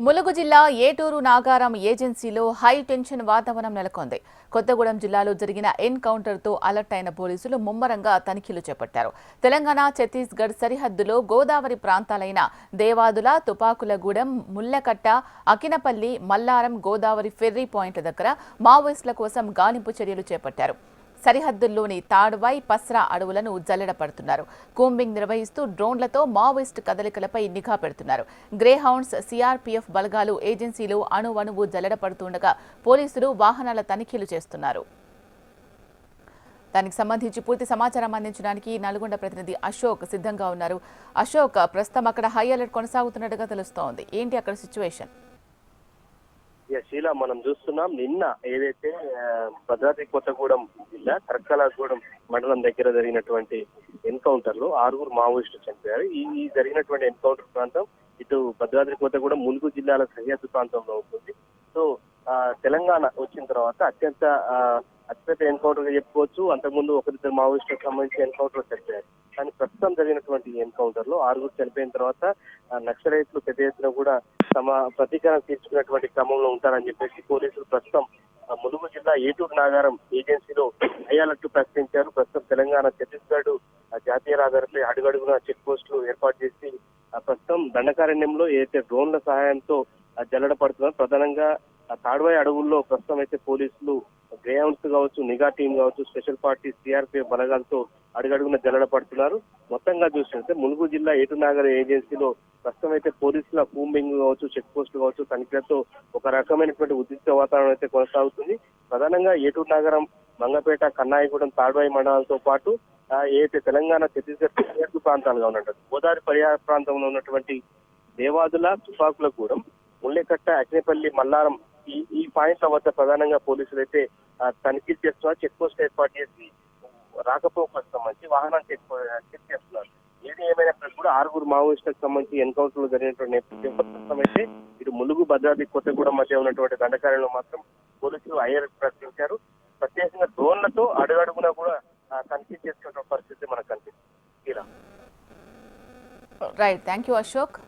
ములుగు జిల్లా ఏటూరు నాగారం ఏజెన్సీలో high tension వాతావరణం నెలకొంది. కొత్తగూడెం జిల్లాలో జరిగిన ఎన్కౌంటర్తో అలర్ట్ అయిన పోలీసులు ముమ్మరంగా తనిఖీలు చేపట్టారు. తెలంగాణ ఛత్తీస్గఢ్ సరిహద్దులో గోదావరి ప్రాంతాలైన దేవాదుల తుపాకులగూడెం ముల్లకట్ట అకినపల్లి మల్లారం గోదావరి ఫెర్రీ పాయింట్ల దగ్గర మావోయిస్టుల కోసం గాలింపు చర్యలు చేపట్టారు. సరిహద్దుల్లోని తాడ్వాయ్ పస్రా అడవులను జల్లడపడుతున్నారు. కూంబింగ్ నిర్వహిస్తూ డ్రోన్లతో మావోయిస్టు కదలికలపై నిఘా పెడుతున్నారు. గ్రేహౌండ్స్ సిఆర్పీఎఫ్ బలగాలు ఏజెన్సీలు అణువణువు జల్లడపడుతుండగా పోలీసులు వాహనాల తనిఖీలు చేస్తున్నారు. దానికి సంబంధించి పూర్తి సమాచారం అందించడానికి నల్గొండ ప్రతినిధి అశోక్ సిద్ధంగా ఉన్నారు. అశోక్ ప్రస్తుతం అక్కడ హై అలర్ట్ కొనసాగుతున్నట్టుగా తెలుస్తోంది. ఏంటి అక్కడ సిచ్యువేషన్? శీల మనం చూస్తున్నాం. నిన్న ఏదైతే భద్రాద్రి కొత్తగూడెం జిల్లా కరకలాగూడెం మండలం దగ్గర జరిగినటువంటి ఎన్కౌంటర్లో ఆరుగురు మావోయిస్టులు చనిపోయారు. ఈ జరిగినటువంటి ఎన్కౌంటర్ ప్రాంతం ఇటు భద్రాద్రి కొత్తగూడెం ములుగు జిల్లాల సరిహద్దు ప్రాంతంలో ఉంటుంది. సో ఆ, తెలంగాణ వచ్చిన తర్వాత అత్యంత ఆ, అతిపెద్ద ఎన్కౌంటర్గా చెప్పుకోవచ్చు. అంతకుముందు ఒకరిద్దరు మావోయిస్టులకు సంబంధించి ఎన్కౌంటర్ చనిపోయారు. కానీ ప్రస్తుతం జరిగినటువంటి ఎన్కౌంటర్లో ఆరుగురు చనిపోయిన తర్వాత నక్సలైట్లు పెద్ద ఎత్తున కూడా తమ ప్రతీకారం తీర్చుకున్నటువంటి క్రమంలో ఉంటారని చెప్పేసి పోలీసులు ప్రస్తుతం ములుగు జిల్లా ఏటూరు నాగారం ఏజెన్సీలో అయ్యాలట్టు ప్రకటించారు. ప్రస్తుతం తెలంగాణ ఛత్తీస్గఢ్ ఆ, జాతీయ రహదారిపై అడుగడుగున చెక్ పోస్టులు ఏర్పాటు చేసి ప్రస్తుతం దండకారణ్యంలో ఏదైతే డ్రోన్ల సహాయంతో జల్లడ పడుతున్నారు ప్రధానంగా తాడ్వాయి అడవుల్లో ప్రస్తుతం అయితే పోలీసులు గ్రేహౌండ్స్ కావచ్చు నిఘా టీం కావచ్చు స్పెషల్ పార్టీ సిఆర్పీఎఫ్ బలగాలతో అడుగడుగున జల్లడ పడుతున్నారు. మొత్తంగా చూసినట్టే ములుగు జిల్లా ఏటునాగర్ ఏజెన్సీలో ప్రస్తుతం అయితే పోలీసుల కూంబింగ్ కావచ్చు చెక్ పోస్ట్ కావచ్చు తనిఖీలతో ఒక రకమైనటువంటి ఉద్రిక్త వాతావరణం అయితే కొనసాగుతుంది. ప్రధానంగా ఏటూరు నగరం మంగపేట కన్నాయిగూడెం తాడ్వాయి మండలాలతో పాటు ఆ, ఏదైతే తెలంగాణ ఛత్తీస్గఢ్ ప్రాంతాలుగా ఉన్నట్టు గోదావరి పరిహార ప్రాంతంలో ఉన్నటువంటి దేవాదుల తుపాకులగూడెం ముళ్ళెకట్ట అగ్నిపల్లి మల్లారం పాయింట్ల వద్ద ప్రధానంగా పోలీసులు అయితే తనిఖీలు చేస్తున్నారు చెక్ పోస్ట్ ఏర్పాటు చేసి రాకపోకలకు సంబంధించి వాహనాలు చెక్ చెక్ చేస్తున్నారు. ఏది ఏమైనప్పటికీ కూడా ఆరుగురు మావోయిస్టులకు సంబంధించి ఎన్కౌంటర్లు జరిగినటువంటి నేపథ్యం ప్రస్తుతం అయితే ఇటు ములుగు భద్రాద్రి కొత్తగూడెం మధ్య ఉన్నటువంటి దండకార్యంలో మాత్రం పోలీసులు ఐఆర్ ప్రకటించారు. ప్రత్యేకంగా డ్రోన్లతో అడుగడుగునా కూడా తనిఖీ చేసుకున్న పరిస్థితి మనకు కనిపిస్తుంది. ఇలా. Right thank you Ashok